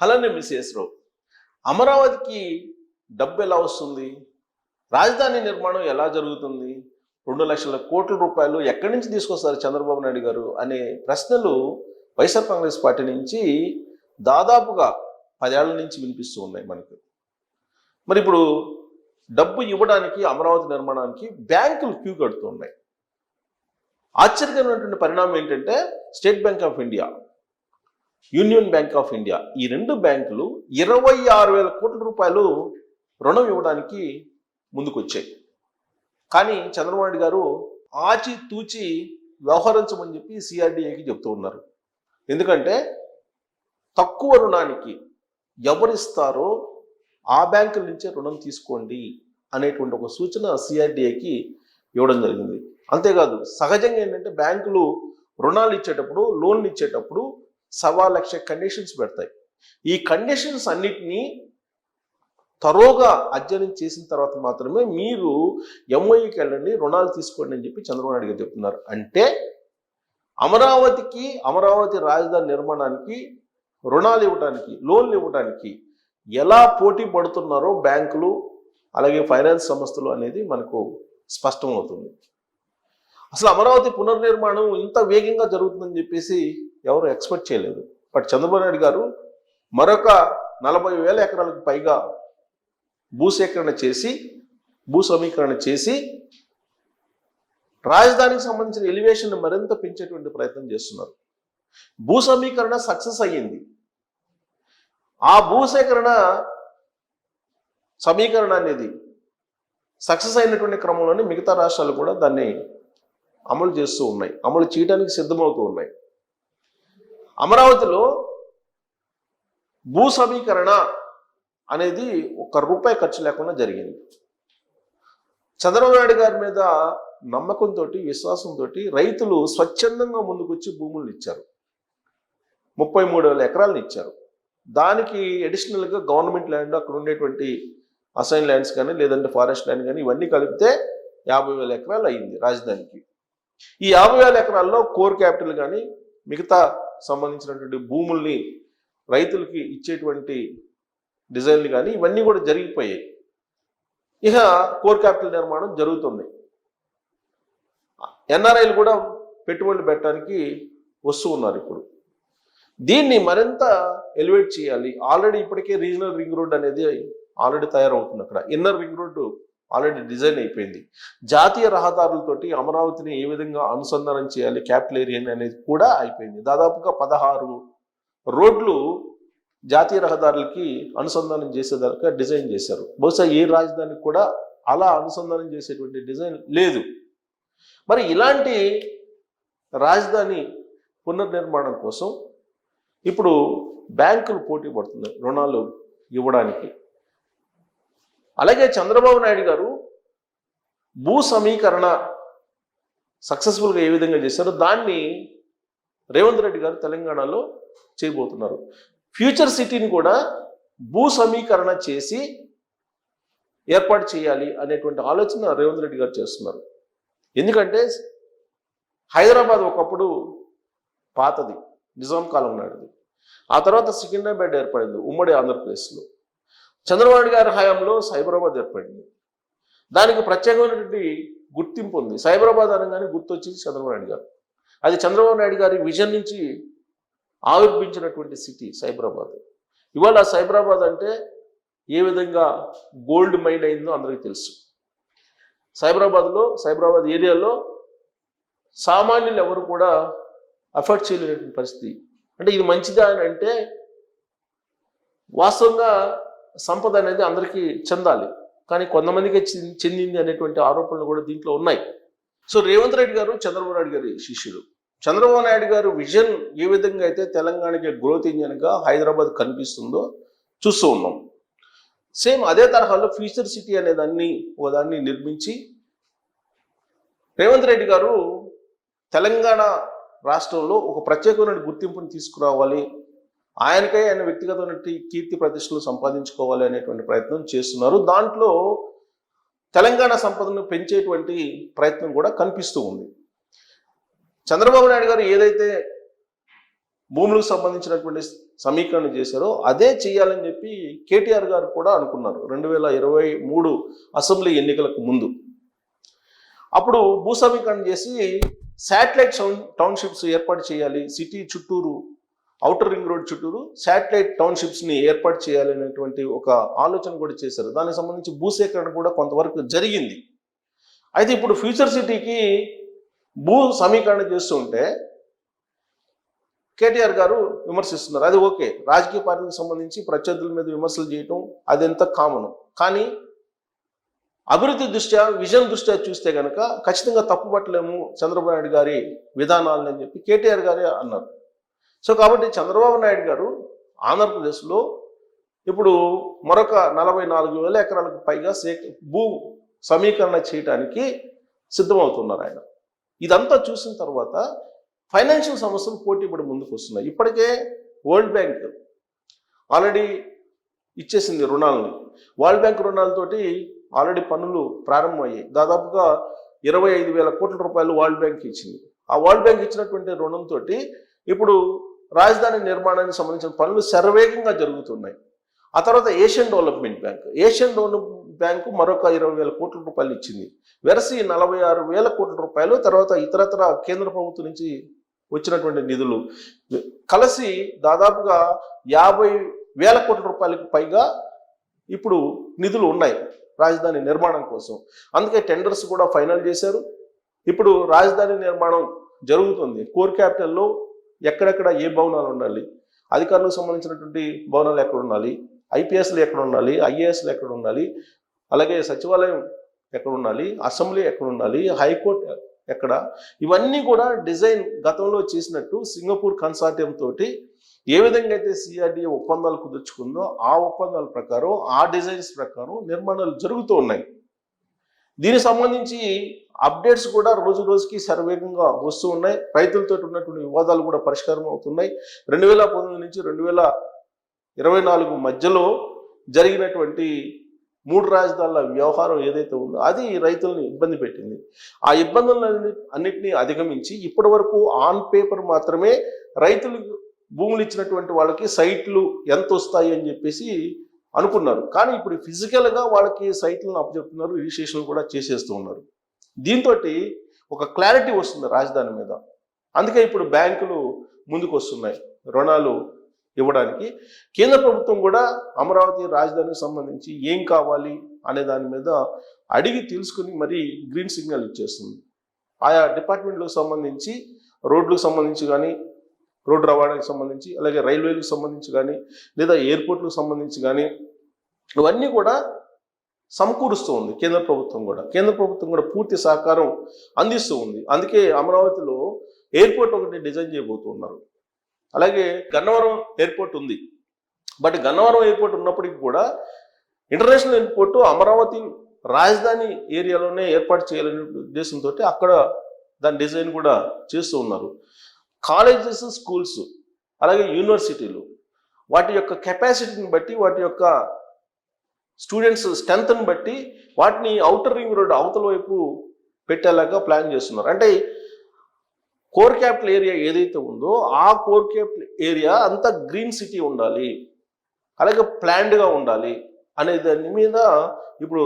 అలానే మిస్ రావు అమరావతికి డబ్బు ఎలా వస్తుంది? రాజధాని నిర్మాణం ఎలా జరుగుతుంది? రెండు లక్షల కోట్ల రూపాయలు ఎక్కడి నుంచి తీసుకొస్తారు చంద్రబాబు నాయుడు గారు అనే ప్రశ్నలు వైఎస్ఆర్ కాంగ్రెస్ పార్టీ నుంచి దాదాపుగా పదేళ్ళ నుంచి వినిపిస్తూ ఉన్నాయి మనకు. మరి ఇప్పుడు డబ్బు ఇవ్వడానికి అమరావతి నిర్మాణానికి బ్యాంకులు క్యూ కడుతూ ఉన్నాయి ఆశ్చర్యకరమైనటువంటి పరిణామం ఏంటంటే state bank of India union bank of India. ఈ రెండు బ్యాంకులు ఇరవై ఆరు వేల కోట్ల రూపాయలు రుణం ఇవ్వడానికి ముందుకొచ్చాయి. కానీ చంద్రబాబు నాయుడు గారు ఆచి తూచి వ్యవహరించమని చెప్పి సిఆర్డిఏకి చెప్తూ ఉన్నారు. ఎందుకంటే తక్కువ రుణానికి ఎవరిస్తారో ఆ బ్యాంకుల నుంచే రుణం తీసుకోండి అనేటువంటి ఒక సూచన సిఆర్డిఏకి ఇవ్వడం జరిగింది. అంతేకాదు సహజంగా ఏంటంటే బ్యాంకులు రుణాలు ఇచ్చేటప్పుడు లోన్లు ఇచ్చేటప్పుడు సవా లక్ష కండిషన్స్ పెడతాయి. ఈ కండిషన్స్ అన్నిటినీ తరోగా అధ్యయనం చేసిన తర్వాత మాత్రమే మీరు ఎంఓఈకి వెళ్ళండి రుణాలు తీసుకోండి అని చెప్పి చంద్రబాబు నాయుడు గారు చెప్తున్నారు. అంటే అమరావతికి అమరావతి రాజధాని నిర్మాణానికి రుణాలు ఇవ్వడానికి లోన్లు ఇవ్వడానికి ఎలా పోటీ పడుతున్నారో బ్యాంకులు అలాగే ఫైనాన్స్ సంస్థలు అనేది మనకు స్పష్టమవుతుంది. అసలు అమరావతి పునర్నిర్మాణం ఇంత వేగంగా జరుగుతుందని చెప్పేసి ఎవరు ఎక్స్పెక్ట్ చేయలేదు. బట్ చంద్రబాబు నాయుడు గారు మరొక నలభై వేల ఎకరాలకు పైగా భూసేకరణ చేసి భూ సమీకరణ చేసి రాజధానికి సంబంధించిన ఎలివేషన్ మరింత పెంచేటువంటి ప్రయత్నం చేస్తున్నారు. భూ సమీకరణ సక్సెస్ అయ్యింది. ఆ భూసేకరణ సమీకరణ అనేది సక్సెస్ అయినటువంటి క్రమంలోనే మిగతా రాష్ట్రాలు కూడా దాన్ని అమలు చేస్తూ ఉన్నాయి. అమలు చేయడానికి సిద్ధమవుతూ ఉన్నాయి. అమరావతిలో భూ సమీకరణ అనేది ఒక్క రూపాయి ఖర్చు లేకుండా జరిగింది. చంద్రబాబు నాయుడు గారి మీద నమ్మకంతో విశ్వాసంతో రైతులు స్వచ్ఛందంగా ముందుకొచ్చి భూములను ఇచ్చారు. ముప్పై మూడు వేల ఎకరాలను ఇచ్చారు. దానికి అడిషనల్గా గవర్నమెంట్ ల్యాండ్ అక్కడ ఉండేటువంటి అసైన్ ల్యాండ్స్ కానీ లేదంటే ఫారెస్ట్ ల్యాండ్ కానీ ఇవన్నీ కలిపితే యాభై వేల ఎకరాలు అయింది రాజధానికి. ఈ యాభై వేల ఎకరాల్లో కోర్ క్యాపిటల్ కానీ మిగతా సంబంధించినటువంటి భూముల్ని రైతులకి ఇచ్చేటువంటి డిజైన్లు కానీ ఇవన్నీ కూడా జరిగిపోయాయి. ఇక కోర్ క్యాపిటల్ నిర్మాణం జరుగుతుంది. ఎన్ఆర్ఐలు కూడా పెట్టుబడులు పెట్టడానికి వస్తూ ఉన్నారు ఇప్పుడు. దీన్ని మరింత ఎలివేట్ చేయాలి. ఆల్రెడీ ఇప్పటికే రీజనల్ రింగ్ రోడ్ అనేది ఆల్రెడీ తయారవుతుంది అక్కడ. Inner ring road already design అయిపోయింది. జాతీయ రహదారులతోటి అమరావతిని ఏ విధంగా అనుసంధానం చేయాలి క్యాపిటల్ ఏరియా అనేది కూడా అయిపోయింది. దాదాపుగా పదహారు రోడ్లు జాతీయ రహదారులకి అనుసంధానం చేసేదాకా డిజైన్ చేశారు. బహుశా ఏ రాజధానికి కూడా అలా అనుసంధానం చేసేటువంటి డిజైన్ లేదు. మరి ఇలాంటి రాజధాని పునర్నిర్మాణం కోసం ఇప్పుడు బ్యాంకులు పోటీ పడుతున్నాయి రుణాలు ఇవ్వడానికి. అలాగే చంద్రబాబు నాయుడు గారు భూ సమీకరణ సక్సెస్ఫుల్గా ఏ విధంగా చేశారో దాన్ని రేవంత్ రెడ్డి గారు తెలంగాణలో చేయబోతున్నారు. ఫ్యూచర్ సిటీని కూడా భూ సమీకరణ చేసి ఏర్పాటు చేయాలి అనేటువంటి ఆలోచన రేవంత్ రెడ్డి గారు చేస్తున్నారు. ఎందుకంటే హైదరాబాద్ ఒకప్పుడు పాతది నిజాం కాలం నాటిది. ఆ తర్వాత సికింద్రాబాద్ ఏర్పడింది ఉమ్మడి ఆంధ్రప్రదేశ్లో. చంద్రబాబు గారి హయాంలో సైబరాబాద్ ఏర్పడింది. దానికి ప్రత్యేకమైనటువంటి గుర్తింపు ఉంది. సైబరాబాద్ అనగానే గుర్తొచ్చింది చంద్రబాబు నాయుడు గారు. అది చంద్రబాబు నాయుడు గారి విజన్ నుంచి ఆవిర్భించినటువంటి సిటీ సైబరాబాద్. ఇవాళ సైబరాబాద్ అంటే ఏ విధంగా గోల్డ్ మైండ్ అయిందో అందరికీ తెలుసు. సైబరాబాద్లో సైబరాబాద్ ఏరియాలో సామాన్యులు ఎవరు కూడా అఫోర్డ్ చేయలేనటువంటి పరిస్థితి. అంటే ఇది మంచిదా అని అంటే వాస్తవంగా సంపద అనేది అందరికీ చెందాలి. కానీ కొంతమందికి చెంది- చెందింది అనేటువంటి ఆరోపణలు కూడా దీంట్లో ఉన్నాయి. సో రేవంత్ రెడ్డి గారు చంద్రబాబు నాయుడు గారి శిష్యులు. చంద్రబాబు నాయుడు గారు విజన్ ఏ విధంగా అయితే తెలంగాణకి గ్రోత్ ఇంజన్గా హైదరాబాద్ కనిపిస్తుందో చూస్తూ ఉన్నాం. సేమ్ అదే తరహాలో ఫ్యూచర్ సిటీ అనే దాన్ని ఓ దాన్ని నిర్మించి రేవంత్ రెడ్డి గారు తెలంగాణ రాష్ట్రంలో ఒక ప్రత్యేకమైన గుర్తింపుని తీసుకురావాలి ఆయనకై ఆయన వ్యక్తిగతమైన కీర్తి ప్రతిష్టలు సంపాదించుకోవాలి అనేటువంటి ప్రయత్నం చేస్తున్నారు. దాంట్లో తెలంగాణ సంపదను పెంచేటువంటి ప్రయత్నం కూడా కనిపిస్తూ ఉంది. చంద్రబాబు నాయుడు గారు ఏదైతే భూములకు సంబంధించినటువంటి సమీకరణ చేశారో అదే చేయాలని చెప్పి కేటీఆర్ గారు కూడా అనుకున్నారు. రెండు వేల ఇరవై మూడు అసెంబ్లీ ఎన్నికలకు ముందు. అప్పుడు భూ సమీకరణ చేసి శాటిలైట్ టౌన్షిప్స్ ఏర్పాటు చేయాలి సిటీ చుట్టూరు అవుటర్ రింగ్ రోడ్ చుట్టూరు శాటిలైట్ టౌన్షిప్స్ని ఏర్పాటు చేయాలనేటువంటి ఒక ఆలోచన కూడా చేశారు. దానికి సంబంధించి భూసేకరణ కూడా కొంతవరకు జరిగింది. అయితే ఇప్పుడు ఫ్యూచర్ సిటీకి భూ సమీకరణ చేస్తుంటే కేటీఆర్ గారు విమర్శిస్తున్నారు. అది ఓకే. రాజకీయ పార్టీకి సంబంధించి ప్రత్యర్థుల మీద విమర్శలు చేయటం అదెంత కామన్. కానీ అభివృద్ధి దృష్ట్యా విజన్ దృష్ట్యా చూస్తే కనుక ఖచ్చితంగా తప్పుపట్టలేము చంద్రబాబు నాయుడు గారి విధానాలని చెప్పి కేటీఆర్ గారే అన్నారు. సో కాబట్టి చంద్రబాబు నాయుడు గారు ఆంధ్రప్రదేశ్లో ఇప్పుడు మరొక నలభై నాలుగు వేల ఎకరాలకు పైగా సే భూ సమీకరణ చేయడానికి సిద్ధమవుతున్నారు ఆయన. ఇదంతా చూసిన తర్వాత ఫైనాన్షియల్ సమస్యలు పోటీ పడి ముందుకు వస్తున్నాయి. ఇప్పటికే వరల్డ్ బ్యాంక్ ఆల్రెడీ ఇచ్చేసింది రుణాలని. వరల్డ్ బ్యాంక్ రుణాలతోటి ఆల్రెడీ పనులు ప్రారంభమయ్యాయి. దాదాపుగా ఇరవై ఐదు వేల కోట్ల రూపాయలు వరల్డ్ బ్యాంక్ ఇచ్చింది. ఆ వరల్డ్ బ్యాంక్ ఇచ్చినటువంటి రుణంతో ఇప్పుడు రాజధాని నిర్మాణానికి సంబంధించిన పనులు శరవేగంగా జరుగుతున్నాయి. ఆ తర్వాత Asian development bank. Asian development bank మరొక ఇరవై వేల కోట్ల రూపాయలు ఇచ్చింది. వెరసి నలభై ఆరు వేల కోట్ల రూపాయలు తర్వాత ఇతరత్ర కేంద్ర ప్రభుత్వం నుంచి వచ్చినటువంటి నిధులు. కలిసి దాదాపుగా యాభై వేల కోట్ల రూపాయలకు పైగా ఇప్పుడు నిధులు ఉన్నాయి రాజధాని నిర్మాణం కోసం. అందుకే టెండర్స్ కూడా ఫైనల్ చేశారు. ఇప్పుడు రాజధాని నిర్మాణం జరుగుతుంది. కోర్ క్యాపిటల్లో ఎక్కడెక్కడ ఏ భవనాలు ఉండాలి అధికారులకు సంబంధించినటువంటి భవనాలు ఎక్కడ ఉండాలి ఐపీఎస్లు ఎక్కడ ఉండాలి ఐఏఎస్లు ఎక్కడ ఉండాలి అలాగే సచివాలయం ఎక్కడ ఉండాలి అసెంబ్లీ ఎక్కడ ఉండాలి హైకోర్టు ఎక్కడ ఇవన్నీ కూడా డిజైన్ గతంలో చేసినట్టు సింగపూర్ కన్సార్టియం తోటి ఏ విధంగా అయితే సిఆర్డిఏ ఒప్పందాలు కుదుర్చుకుందో ఆ ఒప్పందాల ప్రకారం ఆ డిజైన్స్ ప్రకారం నిర్మాణాలు జరుగుతూ ఉన్నాయి. దీనికి సంబంధించి అప్డేట్స్ కూడా రోజు రోజుకి శరవేగంగా వస్తూ ఉన్నాయి. రైతులతో ఉన్నటువంటి వివాదాలు కూడా పరిష్కారం అవుతున్నాయి. రెండు వేల పంతొమ్మిది నుంచి రెండు వేల ఇరవై నాలుగు మధ్యలో జరిగినటువంటి మూడు రాజధానుల వ్యవహారం ఏదైతే ఉందో అది రైతుల్ని ఇబ్బంది పెట్టింది. ఆ ఇబ్బందులను అన్నింటినీ అధిగమించి ఇప్పటి వరకు ఆన్ పేపర్ మాత్రమే రైతులు భూములు ఇచ్చినటువంటి వాళ్ళకి సైట్లు ఎంత వస్తాయి అని చెప్పేసి అనుకున్నారు. కానీ ఇప్పుడు ఫిజికల్గా వాళ్ళకి సైట్లను అప్పచెప్తున్నారు రిజిస్ట్రేషన్ కూడా చేసేస్తూ ఉన్నారు. దీంతో ఒక క్లారిటీ వస్తుంది రాజధాని మీద. అందుకే ఇప్పుడు బ్యాంకులు ముందుకు వస్తున్నాయి రుణాలు ఇవ్వడానికి. కేంద్ర ప్రభుత్వం కూడా అమరావతి రాజధానికి సంబంధించి ఏం కావాలి అనే దాని మీద అడిగి తెలుసుకుని మరి గ్రీన్ సిగ్నల్ ఇచ్చేస్తుంది. ఆయా డిపార్ట్మెంట్లకు సంబంధించి రోడ్లకు సంబంధించి కానీ రోడ్డు రవాణాకి సంబంధించి అలాగే రైల్వేలకు సంబంధించి కానీ లేదా ఎయిర్పోర్ట్లకు సంబంధించి కానీ ఇవన్నీ కూడా సమకూరుస్తూ ఉంది కేంద్ర ప్రభుత్వం కూడా. కేంద్ర ప్రభుత్వం కూడా పూర్తి సహకారం అందిస్తూ ఉంది. అందుకే అమరావతిలో ఎయిర్పోర్ట్ ఒకటి డిజైన్ చేయబోతున్నారు. అలాగే గన్నవరం ఎయిర్పోర్ట్ ఉంది. బట్ గన్నవరం ఎయిర్పోర్ట్ ఉన్నప్పటికీ కూడా ఇంటర్నేషనల్ ఎయిర్పోర్ట్ అమరావతి రాజధాని ఏరియాలోనే ఏర్పాటు చేయాలనే ఉద్దేశంతో అక్కడ దాని డిజైన్ కూడా చేస్తూ ఉన్నారు. కాలేజెస్ స్కూల్స్ అలాగే యూనివర్సిటీలు వాటి యొక్క కెపాసిటీని బట్టి వాటి యొక్క స్టూడెంట్స్ స్ట్రెంత్ని బట్టి వాటిని అవుటర్ రింగ్ రోడ్ అవతల వైపు పెట్టేలాగా ప్లాన్ చేస్తున్నారు. అంటే కోర్ క్యాపిటల్ ఏరియా ఏదైతే ఉందో ఆ కోర్ క్యాపిటల్ ఏరియా అంతా గ్రీన్ సిటీ ఉండాలి అలాగే ప్లాన్డ్గా ఉండాలి అనే దాని మీద ఇప్పుడు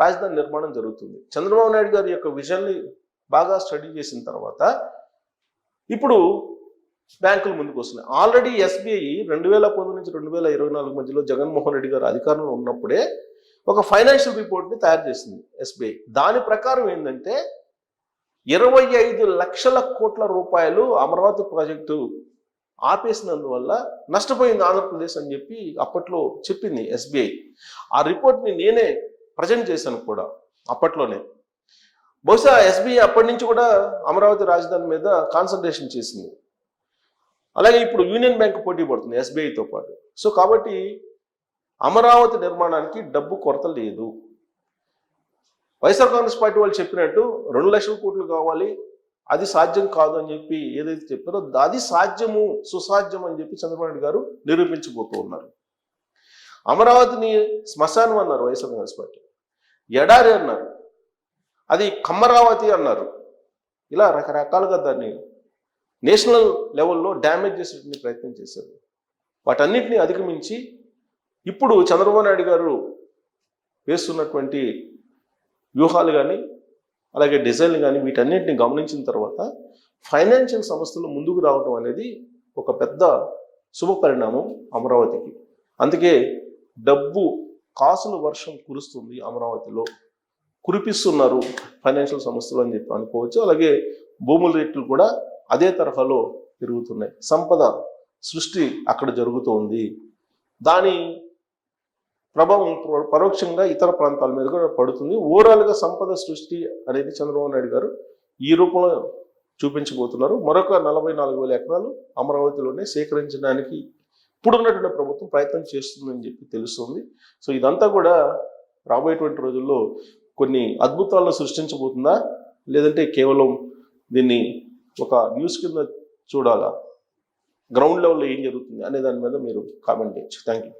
రాజధాని నిర్మాణం జరుగుతుంది. చంద్రబాబు నాయుడు గారి యొక్క విజన్ని బాగా స్టడీ చేసిన తర్వాత ఇప్పుడు బ్యాంకులు ముందుకు వస్తున్నాయి. ఆల్రెడీ ఎస్బీఐ రెండు వేల పంతొమ్మిది నుంచి రెండు వేల ఇరవై నాలుగు మధ్యలో జగన్మోహన్ రెడ్డి గారు అధికారంలో ఉన్నప్పుడే ఒక ఫైనాన్షియల్ రిపోర్ట్ని తయారు చేసింది ఎస్బీఐ దాని ప్రకారం ఏంటంటే ఇరవై ఐదు లక్షల కోట్ల రూపాయలు అమరావతి ప్రాజెక్టు ఆపేసినందువల్ల నష్టపోయింది ఆంధ్రప్రదేశ్ అని చెప్పి అప్పట్లో చెప్పింది ఎస్బీఐ ఆ రిపోర్ట్ని నేనే ప్రజెంట్ చేశాను కూడా అప్పట్లోనే. బహుశా ఎస్బీఐ అప్పటి నుంచి కూడా అమరావతి రాజధాని మీద కాన్సన్ట్రేషన్ చేసింది. అలాగే ఇప్పుడు యూనియన్ బ్యాంక్ పోటీ పడుతుంది ఎస్బీఐతో పాటు. సో కాబట్టి అమరావతి నిర్మాణానికి డబ్బు కొరత లేదు. వైఎస్ఆర్ కాంగ్రెస్ పార్టీ వాళ్ళు చెప్పినట్టు రెండు లక్షల కోట్లు కావాలి అది సాధ్యం కాదు అని చెప్పి ఏదైతే చెప్పారో అది సాధ్యము సుసాధ్యం అని చెప్పి చంద్రబాబు నాయుడు గారు నిరూపించబోతూ ఉన్నారు. అమరావతిని శ్మశానం అన్నారు వైఎస్ఆర్ కాంగ్రెస్ పార్టీ. ఎడారి అన్నారు. అది కమ్మరావతి అన్నారు. ఇలా రకరకాలుగా దాన్ని నేషనల్ లెవెల్లో డ్యామేజ్ చేసేటువంటి ప్రయత్నం చేశారు. వాటన్నిటిని అధిగమించి ఇప్పుడు చంద్రబాబు నాయుడు గారు వేస్తున్నటువంటి వ్యూహాలు కానీ అలాగే డిజైన్లు కానీ వీటన్నిటిని గమనించిన తర్వాత ఫైనాన్షియల్ సంస్థలు ముందుకు రావడం అనేది ఒక పెద్ద శుభ పరిణామం అమరావతికి. అందుకే డబ్బు కాసుల వర్షం కురుస్తుంది అమరావతిలో. కురిపిస్తున్నారు ఫైనాన్షియల్ సంస్థలు అని చెప్పి అనుకోవచ్చు. అలాగే భూముల రేట్లు కూడా అదే తరహాలో పెరుగుతున్నాయి. సంపద సృష్టి అక్కడ జరుగుతోంది. దాని ప్రభావం పరోక్షంగా ఇతర ప్రాంతాల మీద కూడా పడుతుంది. ఓవరాల్గా సంపద సృష్టి అనేది చంద్రబాబు నాయుడు గారు ఈ రూపంలో చూపించబోతున్నారు. మరొక నలభై నాలుగు వేల ఎకరాలు అమరావతిలోనే సేకరించడానికి ఇప్పుడున్నటువంటి ప్రభుత్వం ప్రయత్నం చేస్తుందని చెప్పి తెలుస్తుంది. సో ఇదంతా కూడా రాబోయేటువంటి రోజుల్లో కొన్ని అద్భుతాలను సృష్టించబోతుందా? లేదంటే కేవలం దీన్ని ఒక న్యూస్ కింద చూడాలా? గ్రౌండ్ లెవెల్లో ఏం జరుగుతుంది? అనే దాని మీద మీరు కామెంట్ చేయొచ్చు. Thank you